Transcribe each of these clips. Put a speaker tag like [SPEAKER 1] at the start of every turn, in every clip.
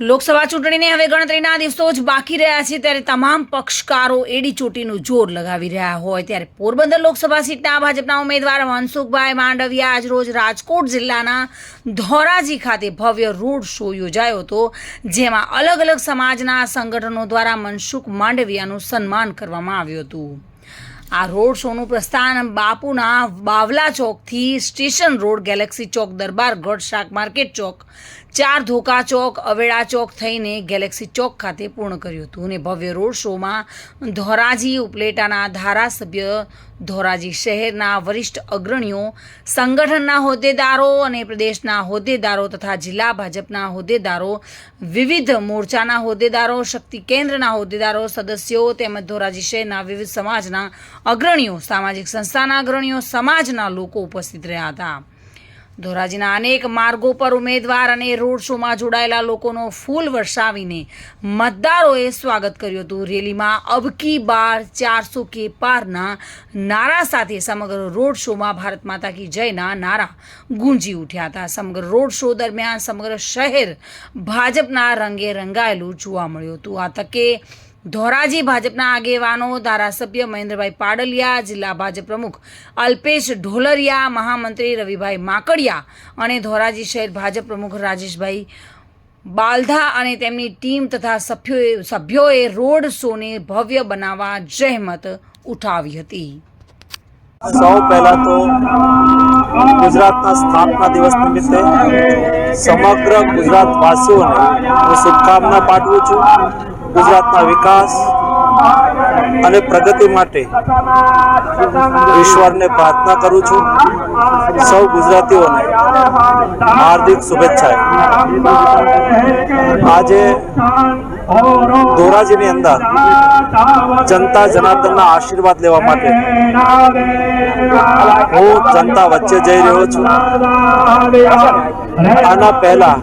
[SPEAKER 1] લોકસભા ચૂંટણીને હવે ગણતરીના દિવસો જ બાકી રહ્યા છે, ત્યારે તમામ પક્ષકારો એડી ચોટીનું જોર લગાવી રહ્યા હોય. ત્યારે પોરબંદર લોકસભા સીટના ભાજપના ઉમેદવાર મનસુખભાઈ માંડવિયા આજરોજ રાજકોટ જિલ્લાના ધોરાજી ખાતે ભવ્ય રોડ શો યોજાયો હતો, જેમાં અલગ અલગ સમાજના સંગઠનો દ્વારા મનસુખ માંડવિયાનું સન્માન કરવામાં આવ્યું હતું. આ રોડ શોનું પ્રસ્થાન બાપુના બાવલા ચોકથી સ્ટેશન રોડ ગેલેક્સી ચોક દરબાર ગઢ શાક માર્કેટ ચોક ચાર ધોકા ચોક અવેડા ચોક થઈને ગેલેક્સી ચોક ખાતે પૂર્ણ કર્યું હતું અને ભવ્ય રોડ શોમાં ધોરાજી ઉપલેટાના ધારાસભ્ય, ધોરાજી શહેરના વરિષ્ઠ અગ્રણીઓ, સંગઠનના હોદ્દેદારો અને પ્રદેશના હોદ્દેદારો તથા જિલ્લા ભાજપના હોદ્દેદારો, વિવિધ મોરચાના હોદ્દેદારો, શક્તિ કેન્દ્રના હોદ્દેદારો, સદસ્યો તેમજ ધોરાજી શહેરના વિવિધ સમાજના અગ્રણીઓ, સામાજિક સંસ્થાના અગ્રણીઓ, સમાજના લોકો ઉપસ્થિત રહ્યા હતા. ધોરાજીના અનેક માર્ગો પર ઉમેદવાર અને રોડ શોમાં જોડાયેલા લોકોનો ફૂલ વરસાવીને મતદારોએ સ્વાગત કર્યું હતું. રેલીમાં અબકી બાર ચારસો કે પારના નારા સાથે સમગ્ર રોડ શોમાં ભારત માતા કી જયના નારા ગુંજી ઉઠ્યા હતા. સમગ્ર રોડ શો દરમિયાન સમગ્ર શહેર ભાજપના રંગે રંગાયેલું જોવા મળ્યું હતું. આ તકે ધોરાજી ભાજપના આગેવાનો ધારાસભ્ય મહેન્દ્રભાઈ પાડલિયા, જિલ્લા ભાજપ પ્રમુખ અલ્પેશ ઢોલરિયા, મહામંત્રી રવિભાઈ માકડિયા અને ધોરાજી શહેર ભાજપ પ્રમુખ રાજેશભાઈ બાલધા અને તેમની ટીમ તથા સભ્યોએ સભ્યોએ રોડ શોને ભવ્ય બનાવવા જહેમત ઉઠાવી હતી.
[SPEAKER 2] સૌ પહેલા તો ગુજરાતના સ્થાપના દિવસ નિમિત્તે સમગ્ર ગુજરાત વાસીઓને હું શુભકામના પાઠવું છું. ગુજરાતના વિકાસ અને પ્રગતિ માટે ઈશ્વરને પ્રાર્થના કરું છું. સૌ ગુજરાતીઓને હાર્દિક શુભેચ્છા આજે ધોરાજીની અંદર જનતા જનાર્દનના આશીર્વાદ લેવા માટે. હું જનતા વચ્ચે જઈ રહ્યો છું. આના પહેલા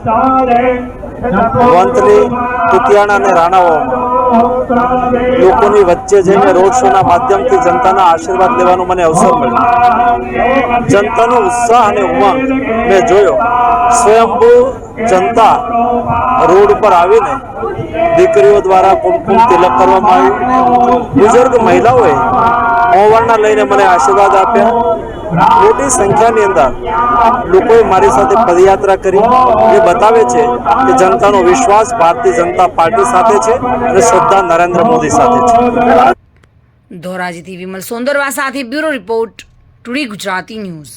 [SPEAKER 2] વંથલી તુતિયાણા અને રાણાવાવમાં લોકોની વચ્ચે જઈને રોડ શોના માધ્યમથી જનતાના આશીર્વાદ લેવાનો મને અવસર મળ્યો. જનતાનો ઉત્સાહ અને ઉમંગ મેં જોયો. સ્વયંભૂ જનતા રોડ ઉપર આવીને દીકરીઓ દ્વારા કુમકુમ તિલક કરવામાં આવ્યું. બુઝુર્ગ મહિલાઓએ ઓવરના લઈને મને આશીર્વાદ આપ્યા. મોટી સંખ્યાની અંદર લોકોએ મારી સાથે પદયાત્રા કરી. એ બતાવે છે કે જનતાનો વિશ્વાસ ભારતીય જનતા પાર્ટી સાથે છે અને શ્રદ્ધા નરેન્દ્ર મોદી સાથે છે.
[SPEAKER 1] ધોરાજીથી વિમલ સોંદરવા સાથે bureau report, today Gujarati news.